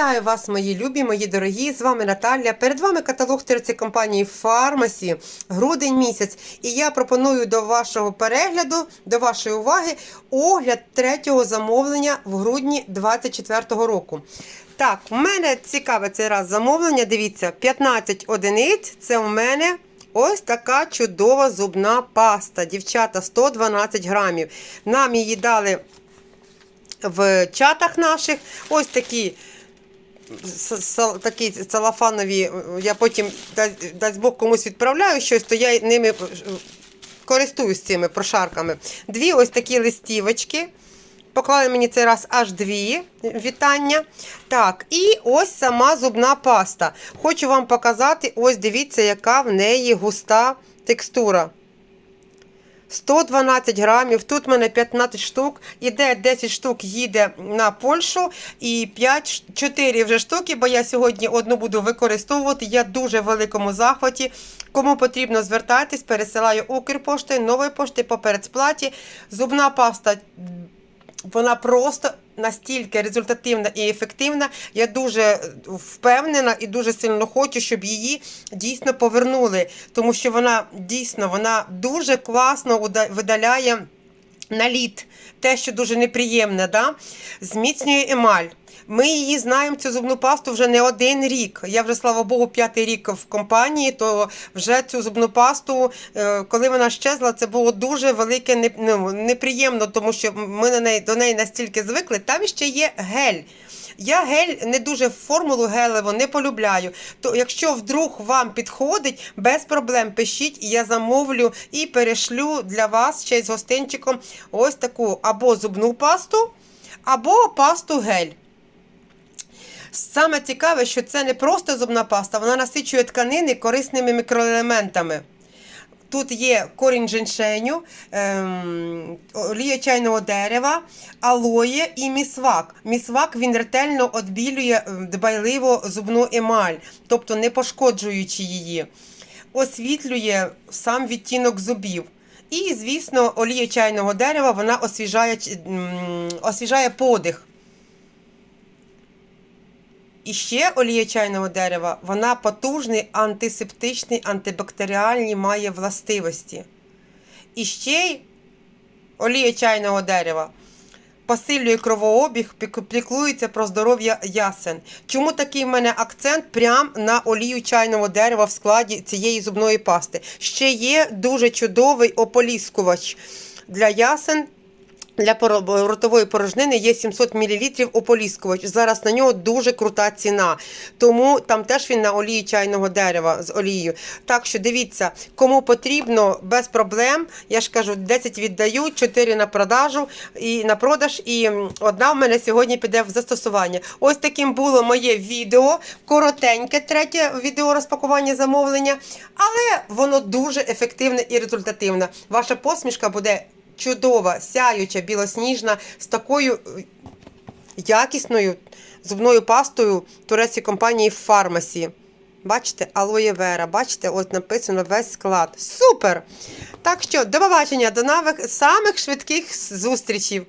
Вітаю вас, мої любі, мої дорогі. З вами Наталя. Перед вами каталог терці компанії Фармасі, грудень місяць. І я пропоную до вашого перегляду, до вашої уваги, огляд третього замовлення в грудні 2024 року. Так, у мене цікаве цей раз замовлення. Дивіться, 15 одиниць. Це у мене. Ось така чудова зубна паста. Дівчата, 112 грамів. Нам її дали в чатах наших. Ось такі такі целофанові, е, я потім дасть, Бог комусь відправляю щось, то я ними е, користуюсь цими прошарками. Дві ось такі листівочки. Поклали мені цей раз аж дві вітання. Так, і ось сама зубна паста. Хочу вам показати, ось дивіться, яка в неї густа текстура. 112 грамів, тут в мене 15 штук, іде 10 штук їде на Польщу і 5, 4 вже штуки, бо я сьогодні одну буду використовувати. Я дуже в великому захваті. Кому потрібно звертайтесь, пересилаю Укрпоштою, нової пошти по передсплаті. Зубна паста вона просто настільки результативна і ефективна. Я дуже впевнена і дуже сильно хочу, щоб її дійсно повернули, тому що вона дійсно вона дуже класно видаляє наліт, те, що дуже неприємне, да? зміцнює емаль. Ми її знаємо, цю зубну пасту вже не один рік. Я вже, слава Богу, п'ятий рік в компанії, то вже цю зубну пасту, е, коли вона щезла, це було дуже велике ну, неприємно, тому що ми на неї, до неї настільки звикли. Там ще є гель. Я гель не дуже формулу гелеву не полюбляю. То якщо вдруг вам підходить, без проблем пишіть, і я замовлю і перешлю для вас ще з гостинчиком ось таку або зубну пасту, або пасту гель. Саме цікаве, що це не просто зубна паста, вона насичує тканини корисними мікроелементами. Тут є корінь женьшеню, ем, олія чайного дерева, алоє і місвак. Місвак він ретельно відбілює ем, дбайливо зубну емаль, тобто не пошкоджуючи її, освітлює сам відтінок зубів. І, звісно, олія чайного дерева вона освіжає, освіжає подих. І ще олія чайного дерева, вона потужний антисептичний, антибактеріальні має властивості. І ще й олія чайного дерева посилює кровообіг, піклується про здоров'я ясен. Чому такий в мене акцент прям на олію чайного дерева в складі цієї зубної пасти? Ще є дуже чудовий ополіскувач для ясен. Для ротової порожнини є 700 мл ополіскувач. Зараз на нього дуже крута ціна. Тому там теж він на олії чайного дерева з олією. Так що дивіться, кому потрібно, без проблем. Я ж кажу, 10 віддаю, 4 на продажу і на продаж, і одна в мене сьогодні піде в застосування. Ось таким було моє відео, коротеньке, третє відео розпакування замовлення, але воно дуже ефективне і результативне. Ваша посмішка буде чудова, сяюча, білосніжна, з такою е, якісною зубною пастою турецької компанії Фармасі. Бачите, алоє вера, бачите, ось написано весь склад. Супер! Так що, до побачення, до нових самих швидких зустрічей.